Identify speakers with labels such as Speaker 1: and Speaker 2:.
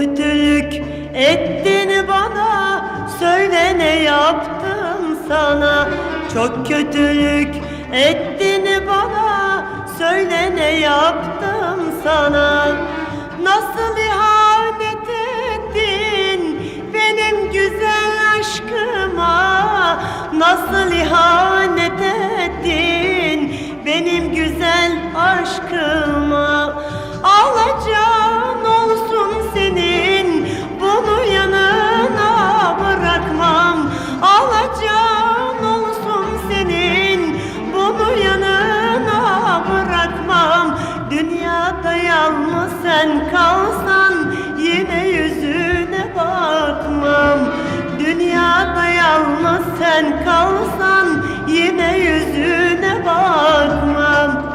Speaker 1: kötülük ettin bana Söyle ne yaptım sana. Çok kötülük ettin bana Söyle ne yaptım sana. Nasıl ihanet ettin benim güzel aşkıma? Nasıl ihanet Yine yüzüne bakmam